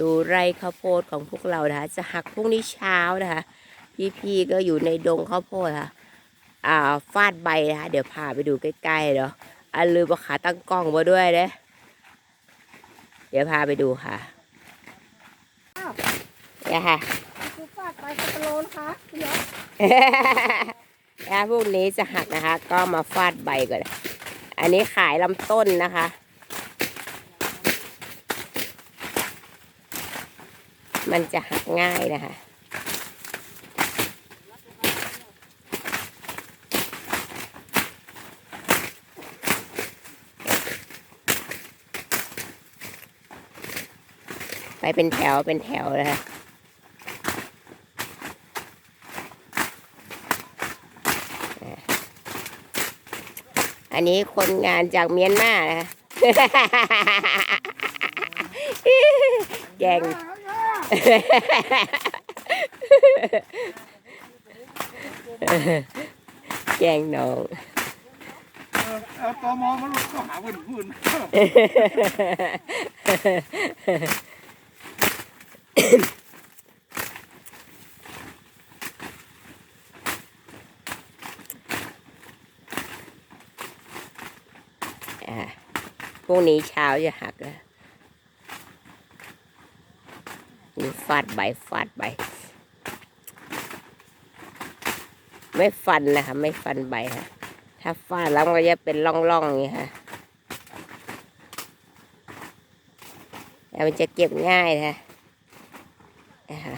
ดูไร่ข้าวโพดของพวกเรานะคะจะหักพรุ่งนี้เช้านะคะ พี่ๆก็อยู่ในดงข้าวโพดค่ะอ่าฟาดใบนะคะเดี๋ยวพาไปดูใกล้ๆเนาะอ่าลืมเอาขาตั้งกล้องมาด้วยเด้เดี๋ยวพาไปดูค่ะอ้าวเนี่ยค่ะคือฟาดไปสโลนคะเดี๋ยวแล้วพวกนี้จะหักนะคะ ก็มาฟาดใบก่อน อันนี้ขายลำต้นนะคะ มันจะหักง่ายนะคะ ไปเป็นแถวเป็นแถวนะคะอันนี้คนงานจากเมียนมานะคะแกง แกงน้องเอาตอมอมาลุกเข้าหาวุ่นวุ่นอ่าพรุ่งนี้เช้าจะหักแล้วนี่ ฟาดใบฟาดใบ ไม่ฟันนะคะไม่ฟันใบค่ะ ถ้าฟาดแล้วมันก็จะเป็นร่องๆอย่างนี้ค่ะแต่มันจะเก็บง่ายนะคะนะคะ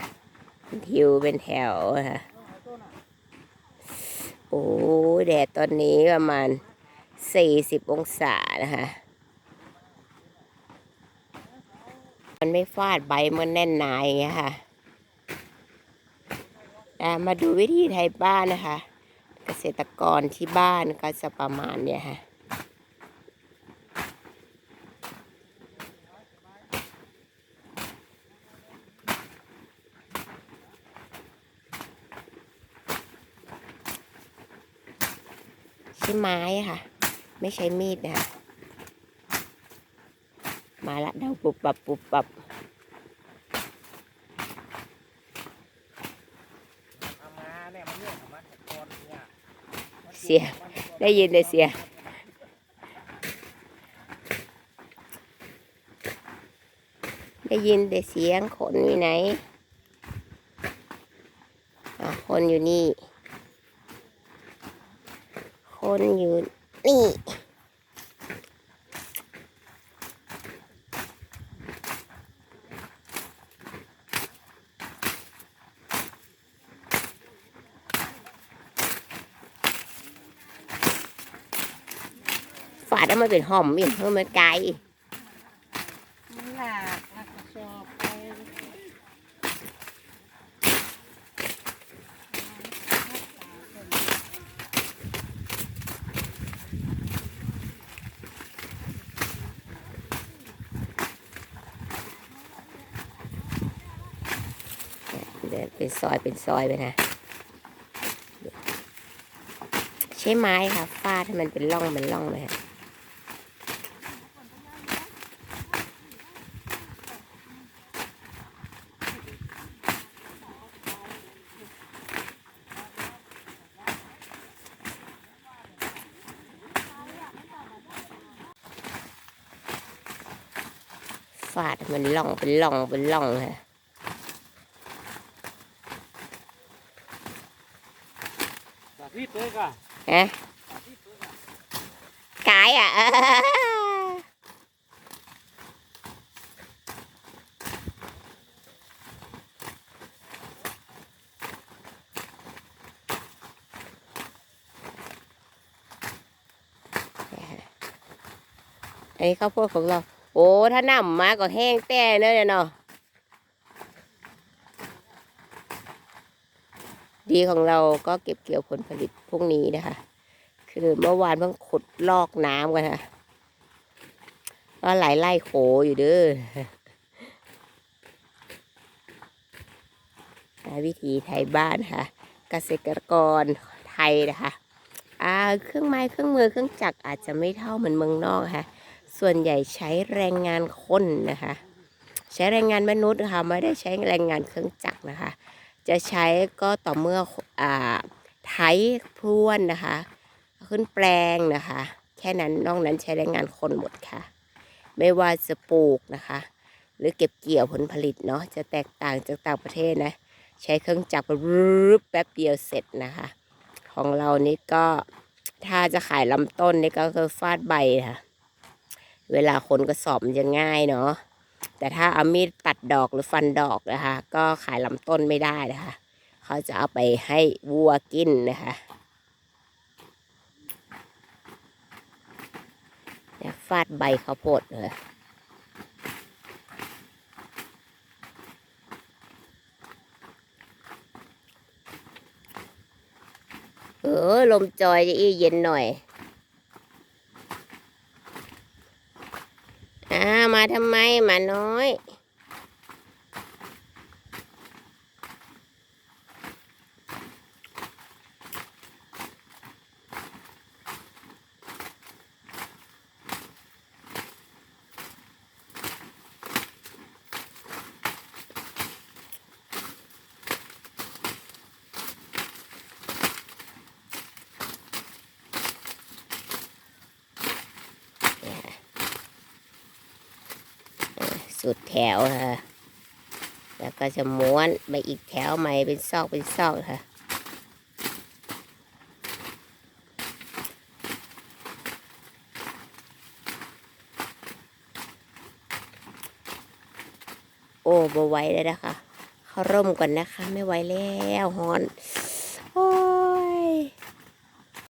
เป็นทิวเป็นแถวนะคะโอ้แดดตอนนี้ประมาณสี่สิบองศานะคะ มันไม่ฟาดใบมันแน่นหนาอย่างเงี้ยค่ะอ่มาดูวิธีไทยบ้านนะคะ เกษตรกรที่บ้านก็จะประมาณเนี้ยค่ะใช้ไม้ค่ะ ไม่ใช้มีดนะคะ มาละเดาปุบปับปุบปับเสีย ได้ยินเลยเสียได้ยินแต่เสียงคนอยู่ไหนคนอยู่นี่ คนอยู่นี่ แล้วมันเป็นหอมอีกเพราะมันไกลมันหลากหลากกระสอบไปเดินเป็นซอยเป็นซอยไปนะ ใช้ไม้ค่ะฟาดให้มันเป็นร่องเป็นร่องเลยค่ะ ฟาดให้มันร่องเป็นร่องเป็นร่องเลยสาธิตเลยก่ะฮะขายอะอันนี้ข้าวโพดของเรา โอ้ถ้าน้ำมาก็แห้งแต่เนอะเนี่ยเนาะดีของเราก็เก็บเกี่ยวผลผลิตพรุ่งนี้นะคะ คือเมื่อวานเพิ่งขุดลอกน้ำกันค่ะก็หลายไร่โขอยู่เด้อวิธีไทยบ้านค่ะ เกษตรกรไทยนะคะอ่าเครื่องไม้เครื่องมือเครื่องจักรอาจจะไม่เท่าเหมือนเมืองนอกค่ะ ส่วนใหญ่ใช้แรงงานคนนะคะ ใช้แรงงานมนุษย์ค่ะไม่ได้ใช้แรงงานเครื่องจักรนะคะ จะใช้ก็ต่อเมื่ออ่าไถพรวนนะคะ ขึ้นแปลงนะคะ แค่นั้นนอกนั้นใช้แรงงานคนหมดค่ะ ไม่ว่าจะปลูกนะคะ หรือเก็บเกี่ยวผลผลิตเนาะจะแตกต่างจากต่างประเทศนะใช้เครื่องจักรรึแป๊บเดียวเสร็จนะคะ ของเรานี่ก็ถ้าจะขายลำต้นนี่ก็คือฟาดใบค่ะ เวลาคนกระสอบมันจะง่ายเนาะแต่ถ้าเอามีดตัดดอกหรือฟันดอกนะคะ ก็ขายลำต้นไม่ได้นะคะ เขาจะเอาไปให้วัวกินนะคะฟาดใบข้าวโพดเลยเออ ลมจอยจะอีเย็นหน่อย อ่า มา ทำไมหมาน้อย สุดแถวค่ะ แล้วก็จะม้วนไปอีกแถวใหม่เป็นซอกเป็นซอกค่ะ โอ้บไหวเลยนะคะเขาร่มก่อนนะคะ ไม่ไหวแล้วฮอน